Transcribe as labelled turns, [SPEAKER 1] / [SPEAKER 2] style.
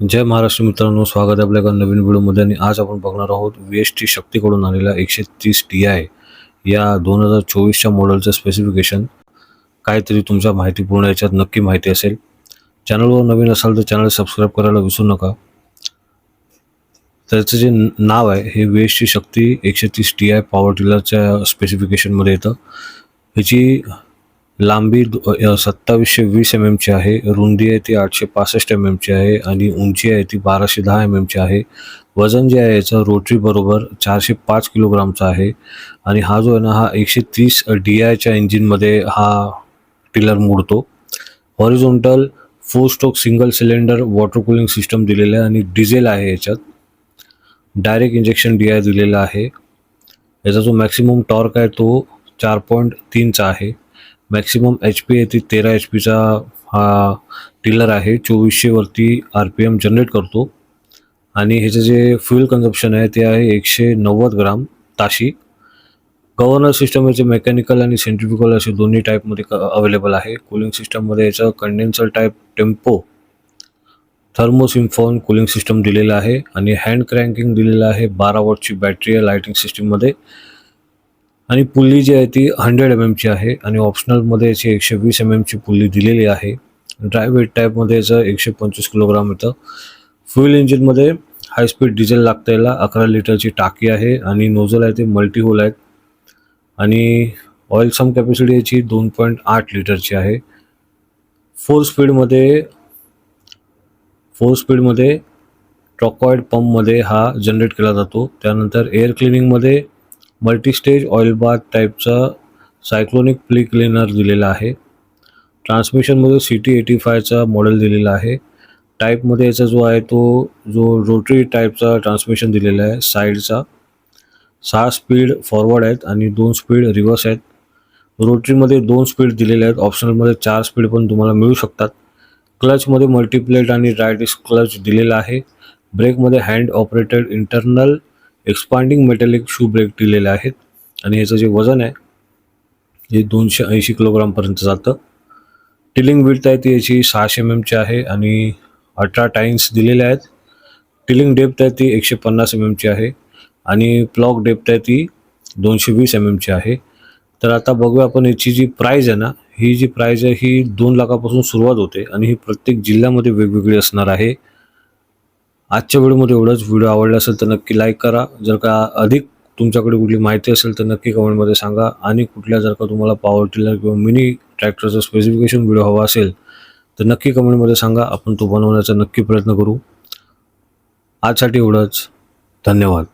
[SPEAKER 1] जय महाराष्ट्र मित्रांनो स्वागत आहे आपल्या एका नवीन व्हिडिओमध्ये आणि आज आपण बघणार आहोत व्ही एस टी शक्तीकडून आलेला एकशे तीस टी आय या दोन हजार चोवीसच्या मॉडेलचं स्पेसिफिकेशन काहीतरी तुमच्या माहितीपूर्ण याच्यात नक्की माहिती असेल. चॅनलवर नवीन असाल तर चॅनल सबस्क्राईब करायला विसरू नका. त्याचं जे नाव आहे हे व्ही एस टी शक्ती एकशे तीस टी आय पॉवर टिलरच्या स्पेसिफिकेशनमध्ये येतं. ह्याची लांबी सत्तावीसशे वीस एम एमची आहे रुंदी आहे ती आठशे पासष्ट एम एमची आहे आणि उंची आहे ती बाराशे दहा एम एमची आहे. वजन जे आहे याचं रोटरी बरोबर चारशे पाच किलोग्रामचा आहे आणि हा जो आहे ना हा एकशे तीस डी आयच्या इंजिनमध्ये हा टिलर मोडतो. Horizontal four stroke single cylinder water cooling system दिलेलं आहे आणि डिझेल आहे याच्यात. डायरेक्ट इंजेक्शन डी आय दिलेला आहे. याचा जो मॅक्सिमम टॉर्क आहे तो चार पॉईंट तीनचा आहे. मॅक्सिमम एच पी आहे ती तेरा एच पीचा हा टिलर आहे. चोवीसशेवरती आर पी एम जनरेट करतो. आणि ह्याचं जे फ्युल कन्झप्शन आहे ते आहे एकशे नव्वद ग्राम ताशी. गव्हर्नर सिस्टम याचे मेकॅनिकल आणि सेंट्रिफिकल असे दोन्ही टाईपमध्ये क अवेलेबल आहे. कुलिंग सिस्टममध्ये याचं condenser type tempo thermosiphon cooling system दिलेलं आहे. आणि हँड क्रँकिंग दिलेलं आहे बारा वॉटची बॅटरी आहे लायटिंग सिस्टीममध्ये आणि पुल्ली जी आहे ती हंड्रेड एम एमची आहे आणि ऑप्शनलमध्ये याची एकशे वीस एम एमची पुल्ली दिलेली आहे. ड्राय वेट टाईपमध्ये याचं एकशे पंचवीस किलोग्राम येतं. फ्युल इंजिनमध्ये हाय स्पीड डिझेल लागतं याला अकरा लिटरची टाकी आहे आणि नोझल आहे ते मल्टी होल आहेत. आणि ऑइल सम कॅपॅसिटी याची दोन पॉईंट आठ लिटरची आहे. फोर स्पीडमध्ये फोर स्पीडमध्ये ट्रॉकॉइड पंपमध्ये हा जनरेट केला जातो. त्यानंतर एअर क्लिनिंगमध्ये मल्टीस्टेज ऑइल बाथ टाईपचा सायक्लोनिक प्ली क्लिनर दिलेला आहे. ट्रान्समिशनमध्ये सी टी एटी फायचा मॉडेल दिलेला आहे. टाईपमध्ये याचा जो आहे तो जो रोटरी टाईपचा ट्रान्समिशन दिलेला आहे साईडचा सहा स्पीड फॉरवर्ड आहेत आणि दोन स्पीड रिव्हर्स आहेत. रोटरीमध्ये दोन स्पीड दिलेले आहेत. ऑप्शनलमध्ये चार स्पीड पण तुम्हाला मिळू शकतात. क्लचमध्ये मल्टीप्लेट आणि रायडिस्क क्लच दिलेला आहे. ब्रेकमध्ये hand operated internal expanding metallic shoe brake दिलेले आहेत. आणि याचं जे वजन आहे हे दोनशे ऐंशी किलोग्रामपर्यंत जातं. टिलिंग विड्थ आहे ती याची सहाशे एम एमची आहे आणि अठरा टाईन्स दिलेले आहेत. टिलिंग डेप्थ आहे ती एकशे पन्नास एम एमची आहे. आणि प्लॉक डेप्थ आहे ती दोनशे वीस एम एमची आहे. तर आता बघूया आपण याची जी प्राईज आहे ना ही जी प्राईज आहे ही दोन लाखापासून सुरुवात होते आणि ही प्रत्येक जिल्ह्यामध्ये वेगवेगळी असणार आहे. आजच्या व्हिडिओमध्ये एवढंच. व्हिडिओ आवडला असेल तर नक्की लाईक करा. जर का अधिक तुमच्याकडे कुठली माहिती असेल तर नक्की कमेंटमध्ये सांगा. आणि कुठल्या जर का तुम्हाला पॉवर टिलर किंवा मिनी ट्रॅक्टरचं स्पेसिफिकेशन व्हिडिओ हवा असेल तर नक्की कमेंटमध्ये सांगा. आपण तो बनवण्याचा नक्की प्रयत्न करू. आजसाठी एवढंच. धन्यवाद.